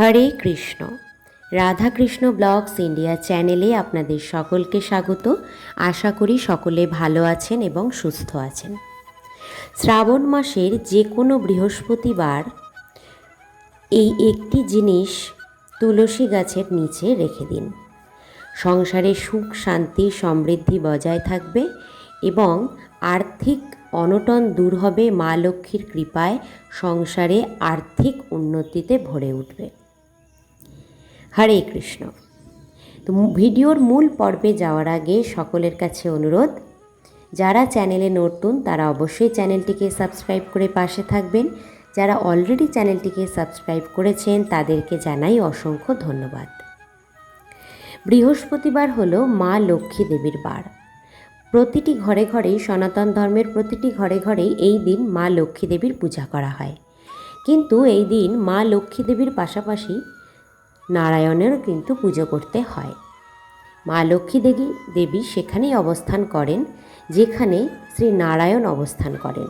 হরে Krishna. Radhakrishna blogs India চ্যানেলে আপনাদের সকলকে স্বাগত। আশা করি সকলে ভালো আছেন এবং সুস্থ আছেন। শ্রাবণ মাসের যে কোনো বৃহস্পতিবার এই একটি জিনিস তুলসী গাছের নিচে রেখে দিন। সংসারে সুখ, শান্তি, সমৃদ্ধি বজায় থাকবে এবং আর্থিক অনটন দূর হবে। মা লক্ষ্মীর কৃপায় সংসারে আর্থিক উন্নতিতে ভরে উঠবে। হরে কৃষ্ণ। তো ভিডিওর মূল পর্বে যাওয়ার আগে সকলের কাছে অনুরোধ, যারা চ্যানেলে নতুন তারা অবশ্যই চ্যানেলটিকে সাবস্ক্রাইব করে পাশে থাকবেন। যারা অলরেডি চ্যানেলটিকে সাবস্ক্রাইব করেছেন তাদেরকে জানাই অসংখ্য ধন্যবাদ। বৃহস্পতিবার হলো মা লক্ষ্মী দেবীর বার। প্রতিটি ঘরে ঘরেই সনাতন ধর্মের প্রতিটি ঘরে ঘরেই এই দিন মা লক্ষ্মী দেবীর পূজা করা হয়। কিন্তু এই দিন মা লক্ষ্মী দেবীর পাশাপাশি নারায়ণেরও কিন্তু পুজো করতে হয়। মা লক্ষ্মী দেবী দেবী সেখানেই অবস্থান করেন, যেখানে শ্রী নারায়ণ অবস্থান করেন।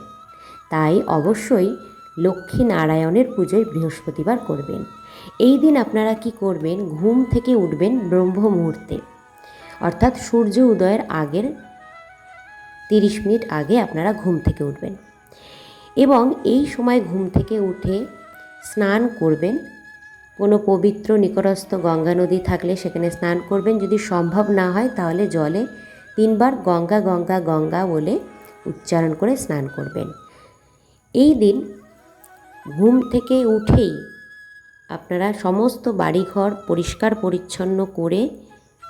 তাই অবশ্যই লক্ষ্মী নারায়ণের পুজোয় বৃহস্পতিবার করবেন। এই দিন আপনারা কি করবেন? ঘুম থেকে উঠবেন ব্রহ্ম মুহূর্তে। অর্থাৎ সূর্য উদয়ের আগের তিরিশ মিনিট আগে আপনারা ঘুম থেকে উঠবেন। এবং এই সময় ঘুম থেকে উঠে স্নান করবেন। কোনো পবিত্র নিকটস্থ গঙ্গা নদী থাকলে সেখানে স্নান করবেন। যদি সম্ভব না হয়, তাহলে জলে তিনবার গঙ্গা গঙ্গা গঙ্গা বলে উচ্চারণ করে স্নান করবেন। এই দিন ঘুম থেকে উঠেই আপনারা সমস্ত বাড়িঘর পরিষ্কার পরিচ্ছন্ন করে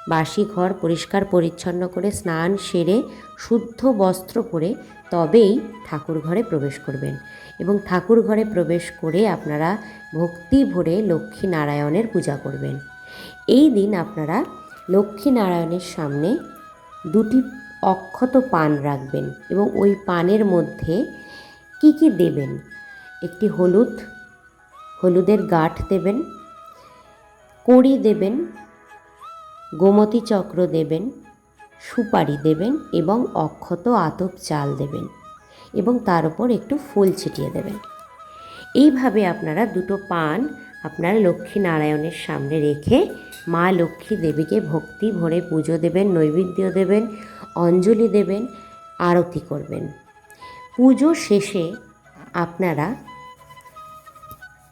বাসি ঘর পরিষ্কার পরিচ্ছন্ন করে স্নান সেরে শুদ্ধ বস্ত্র পরে তবেই ঠাকুর ঘরে প্রবেশ করবেন। এবং ঠাকুর ঘরে প্রবেশ করে আপনারা ভক্তি ভরে লক্ষ্মী নারায়ণের পূজা করবেন। এই দিন আপনারা লক্ষ্মী নারায়ণের সামনে দুটি অক্ষত পান রাখবেন এবং ওই পানের মধ্যে কি কি দেবেন? একটি হলুদ, হলুদের গাঁঠ দেবেন, কড়ি দেবেন গোমতী চক্র দেবেন, সুপারি দেবেন এবং অক্ষত আতপ চাল দেবেন এবং তার উপর একটু ফুল ছিটিয়ে দেবেন। এইভাবে আপনারা দুটো পান আপনারা লক্ষ্মী নারায়ণের সামনে রেখে মা লক্ষ্মী দেবীকে ভক্তি ভরে পুজো দেবেন, নৈবেদ্য দেবেন, অঞ্জলি দেবেন, আরতি করবেন। পুজো শেষে আপনারা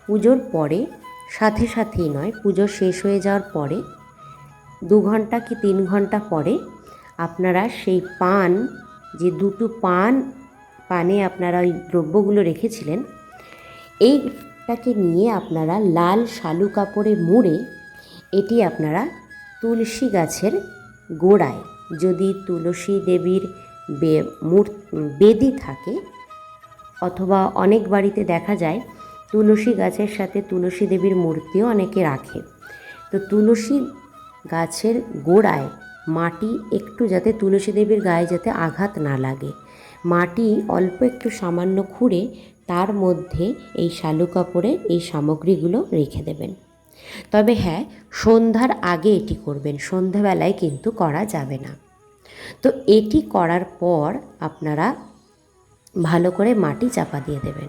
পুজোর পরে, সাথে সাথেই নয়, পুজো শেষ হয়ে যাওয়ার পরে দু ঘণ্টা কি তিন ঘণ্টা পরে আপনারা সেই পান, যে দুটো পান, পানে আপনারা ওই দ্রব্যগুলো রেখেছিলেন, এইটাকে নিয়ে আপনারা লাল শালু কাপড়ে মুড়ে এটি আপনারা তুলসী গাছের গোড়ায়, যদি তুলসী দেবীর বে বেদি থাকে, অথবা অনেক বাড়িতে দেখা যায়, তুলসী গাছের সাথে তুলসী দেবীর মূর্তিও অনেকে রাখে। তো তুলসী গাছের গোড়ায় মাটি একটু যাতে তুলসী দেবীর গায়ে যাতে আঘাত না লাগে। মাটি অল্প একটু সামান্য খুঁড়ে তার মধ্যে এই শালু কাপড়ে এই সামগ্রীগুলো রেখে দেবেন। তবে হ্যাঁ সন্ধ্যার আগে এটি করবেন, সন্ধ্যাবেলায় কিন্তু করা যাবে না। তো এটি করার পর আপনারা ভালো করে মাটি চাপা দিয়ে দেবেন।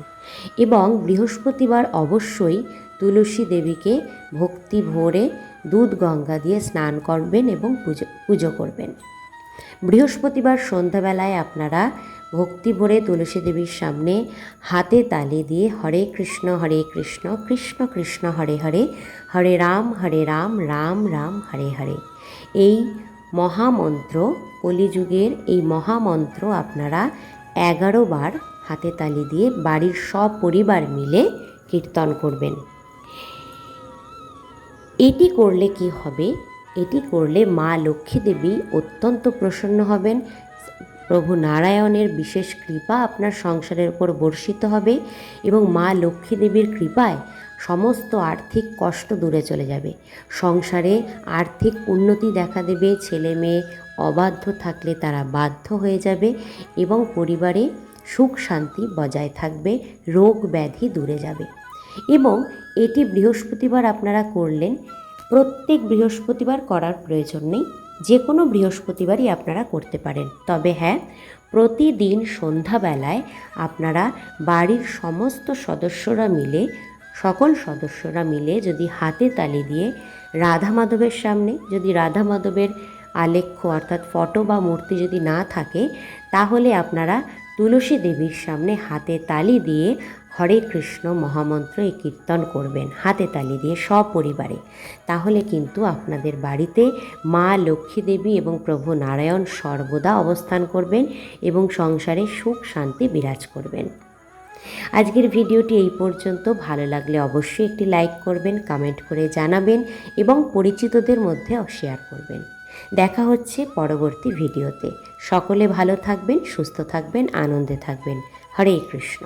এবং বৃহস্পতিবার অবশ্যই তুলসী দেবীকে ভক্তি ভরে দুধ গঙ্গা দিয়ে স্নান করবেন এবং পুজো পুজো করবেন। বৃহস্পতিবার সন্ধ্যাবেলায় আপনারা ভক্তি ভরে তুলসী দেবীর সামনে হাতে তালি দিয়ে হরে কৃষ্ণ হরে কৃষ্ণ কৃষ্ণ কৃষ্ণ, হরে হরে হরে রাম হরে রাম রাম রাম, হরে হরে। এই মহামন্ত্র, কলিযুগের এই মহামন্ত্র আপনারা এগারো বার হাতে তালি দিয়ে বাড়ির সব পরিবার মিলে কীর্তন করবেন। এটি করলে কি হবে? এটি করলে মা লক্ষ্মী দেবী অত্যন্ত প্রসন্ন হবেন। প্রভু নারায়ণের বিশেষ কৃপা আপনার সংসারের উপর বর্ষিত হবে এবং মা লক্ষ্মী দেবীর কৃপায় সমস্ত আর্থিক কষ্ট দূরে চলে যাবে। সংসারে আর্থিক উন্নতি দেখা দেবে, ছেলে মেয়ে অবাধ্য থাকলে তারা বাধ্য হয়ে যাবে এবং পরিবারে সুখ শান্তি বজায় থাকবে, রোগ ব্যাধি দূরে যাবে। এবং এটি বৃহস্পতিবার আপনারা করলেন, প্রত্যেক বৃহস্পতিবার করার প্রয়োজন নেই যে কোনো বৃহস্পতিবারই আপনারা করতে পারেন। তবে হ্যাঁ প্রতিদিন সন্ধ্যাবেলায় আপনারা বাড়ির সমস্ত সদস্যরা মিলে, সকল সদস্যরা মিলে যদি হাতে তালি দিয়ে রাধা মাধবের সামনে, যদি রাধা মাধবের আলেখ্য অর্থাৎ ফটো বা মূর্তি যদি না থাকে, তাহলে আপনারা তুলসী দেবীর সামনে হাতে তালি দিয়ে হরে কৃষ্ণ মহামন্ত্র এই কীর্তন করবেন, হাতে তালি দিয়ে সপরিবারে। তাহলে কিন্তু আপনাদের বাড়িতে মা লক্ষ্মী দেবী এবং প্রভু নারায়ণ সর্বদা অবস্থান করবেন এবং সংসারে সুখ শান্তি বিরাজ করবেন। আজকের ভিডিওটি এই পর্যন্ত। ভালো লাগলে অবশ্যই একটি লাইক করবেন কমেন্ট করে জানাবেন এবং পরিচিতদের মধ্যে শেয়ার করবেন। দেখা হচ্ছে পরবর্তী ভিডিওতে। সকলে ভালো থাকবেন সুস্থ থাকবেন আনন্দে থাকবেন। হরে কৃষ্ণ।